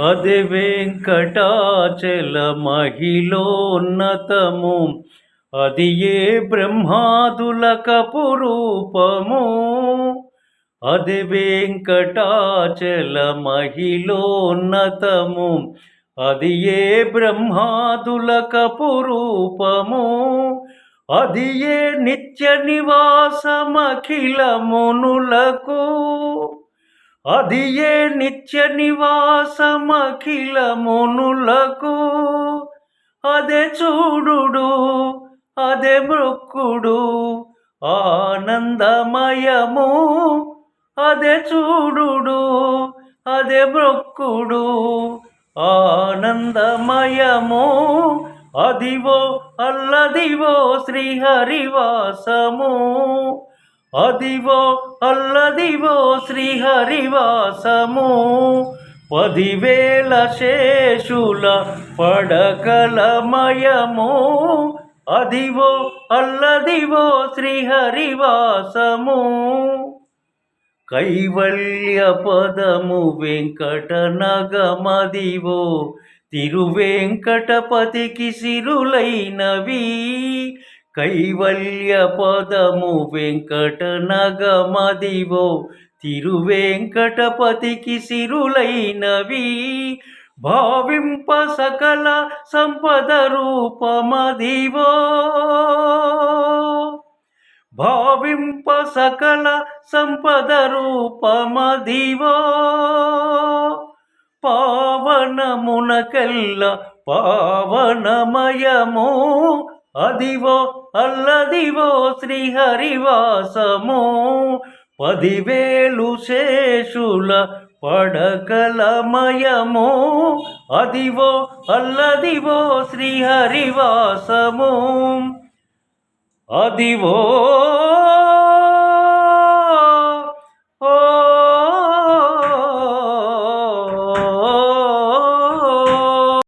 అది వెంకటాచల మహిళోన్నతము అది ఏ బ్రహ్మాదుల కపురూపము అది వెంకటాచల మహిళోన్నతము అది ఏ బ్రహ్మాదుల కపురూపము అది ఏ నిత్య నివాసమఖిల అది ఏ నిత్య నివాసమఖిల మునులకు అదే చూడు అదే మృక్కుడు ఆనందమయము అదే చూడు అదే మృక్కుడు ఆనందమయము అదివో అల్లదివో శ్రీహరివాసము. అదివో అల్లదివో శ్రీహరివాసము. పదివేల శేషుల పడకలమయము. అదివో అల్లదివో శ్రీహరివాసము. కైవల్య పదము వెంకట నగమదివో. తిరువెంకటపతికి సిరులైనవి. కైవల్య పదము వెంకట నగమదివో తిరువెంకటపతికి సిరులైనవి. భావింప సకల సంపద రూపమదివో. భావింప సకల సంపద రూపమదివో. పావనమునకెల్ల పావనమయము అదివో అల్లదివో శ్రీహరివాసము. పదివేలు శేషుల పడకలమయము. అదివో అల్లదివో శ్రీహరివాసము. అదివో